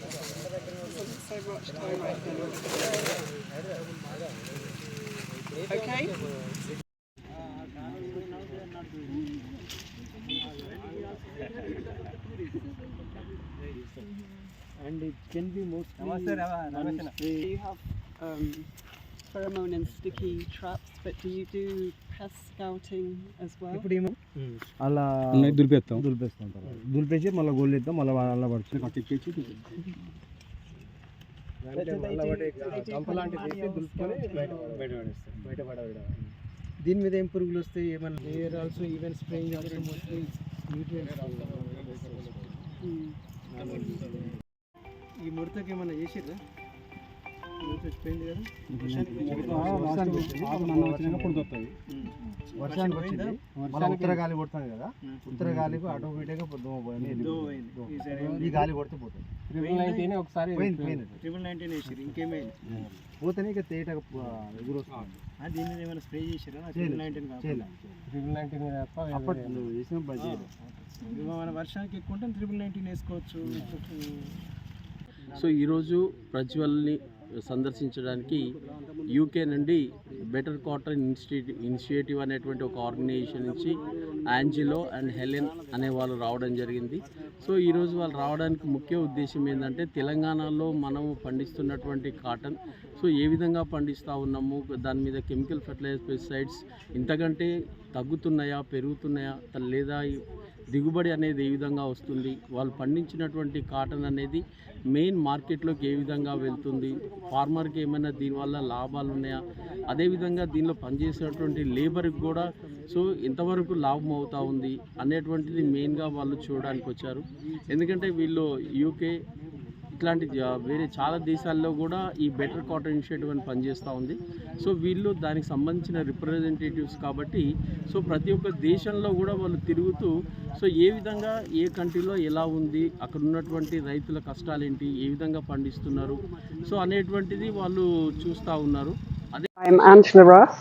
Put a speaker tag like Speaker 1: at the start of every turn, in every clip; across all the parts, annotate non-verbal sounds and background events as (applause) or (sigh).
Speaker 1: so much time, I. Okay?
Speaker 2: and it can be mostly
Speaker 3: Namaste, Rama-
Speaker 2: one
Speaker 3: Rameshana.
Speaker 2: spray.
Speaker 1: You have um, pheromone and sticky traps, but do you do pest scouting as well?
Speaker 3: ఇప్పుడు ఏమో
Speaker 2: అలా
Speaker 3: అన్నీ దులిపేస్తాం.
Speaker 2: దులిపేస్తాం తర్వాత. దులిపేసి మళ్ళీ గోళ్ళు ఇద్దాం మళ్ళీ అలా పడుతుంది.
Speaker 3: కట్టించేసి దీని మీద ఏం పురుగులు వస్తాయి? ఏమన్నా where also even spraying also mostly
Speaker 1: Hmm.
Speaker 3: ఈ ముడతకి ఏమన్నా చేసిర్రా?
Speaker 2: వర్షానికి వచ్చింది మళ్ళీ ఉత్తర గాలి కొడుతుంది కదా ఉత్తర గాలికి ఆటోమేటిక్గా దోమ పోయింది ఈ గాలి కొడితే పోతుంది
Speaker 3: ఒకసారి
Speaker 2: పోయింది పోయింది
Speaker 3: ట్రిపుల్ నైన్టీన్ వేసిర్రు ఇంకేమైంది
Speaker 2: పోతేనే ఇక తేటగా ఎగురు వస్తుంది
Speaker 3: దీని ఏమైనా స్ప్రే చేసిరా
Speaker 2: చేయలేదు.
Speaker 3: ట్రిపుల్ నైన్టీన్ ట్రిపుల్ నైన్టీన్
Speaker 2: అప్పటి నువ్వు చేసిన పని
Speaker 3: మన వర్షానికి ఎక్కువ ఉంటే ట్రిపుల్ నైన్టీన్ వేసుకోవచ్చు
Speaker 4: సో ఈరోజు ప్రజ్వల్ని సందర్శించడానికి యూకే నుండి బెటర్ కాటన్ ఇన్స్టిట్యూట్ ఇనిషియేటివ్ అనేటువంటి ఒక ఆర్గనైజేషన్ నుంచి యాంజిలో అండ్ హెలెన్ అనే వాళ్ళు రావడం జరిగింది. సో ఈరోజు వాళ్ళు రావడానికి ముఖ్య ఉద్దేశం ఏంటంటే తెలంగాణలో మనము పండిస్తున్నటువంటి కాటన్ సో ఏ విధంగా పండిస్తూ ఉన్నాము? దాని మీద కెమికల్ ఫెర్టిలైజర్ పెస్టిసైడ్స్ ఇంతకంటే తగ్గుతున్నాయా పెరుగుతున్నాయా లేదా దిగుబడి అనేది ఏ విధంగా వస్తుంది? వాళ్ళు పండించినటువంటి కాటన్ అనేది మెయిన్ మార్కెట్లోకి ఏ విధంగా వెళ్తుంది? ఫార్మర్కి ఏమైనా దీనివల్ల లాభాలు ఉన్నాయా? అదేవిధంగా దీనిలో పనిచేసేటువంటి లేబర్కి కూడా సో ఎంతవరకు లాభం అవుతూ ఉంది అనేటువంటిది మెయిన్గా వాళ్ళు చూడడానికి వచ్చారు ఎందుకంటే వీళ్ళు యూకే ఇట్లాంటి వేరే చాలా దేశాల్లో కూడా ఈ బెటర్ కాటన్ ఇనిషియేటివ్ అని పనిచేస్తూ ఉంది సో వీళ్ళు దానికి సంబంధించిన రిప్రజెంటేటివ్స్ కాబట్టి సో ప్రతి ఒక్క దేశంలో కూడా వాళ్ళు తిరుగుతూ సో ఏ విధంగా ఏ కంట్రీలో ఎలా ఉంది అక్కడ ఉన్నటువంటి రైతుల కష్టాలు ఏంటి ఏ విధంగా పండిస్తున్నారు సో అనేటువంటిది వాళ్ళు చూస్తూ ఉన్నారు అదే
Speaker 1: I'm Angela Ross.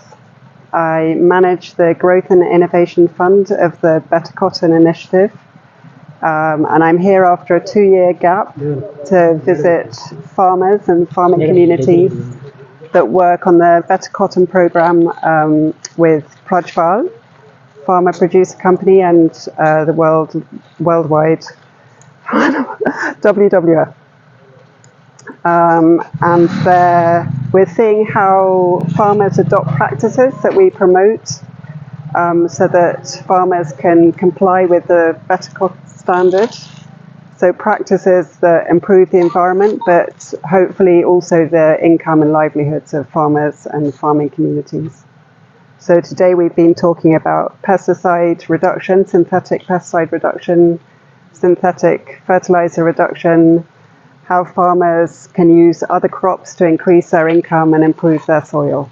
Speaker 1: I manage the Growth and Innovation Fund of the Better Cotton Initiative. Um, and I'm here after a two year gap to visit farmers and farming communities that work on the Better Cotton program um, with Prajval, Farmer Producer Company, and uh, the world worldwide (laughs) WWF. Um, and we're seeing how farmers adopt practices that we promote um, so that farmers can comply with the better cotton standard. So practices that improve the environment, but hopefully also the income and livelihoods of farmers and farming communities. So today we've been talking about pesticide reduction, synthetic pesticide reduction, synthetic fertilizer reduction, how farmers can use other crops to increase their income and improve their soil.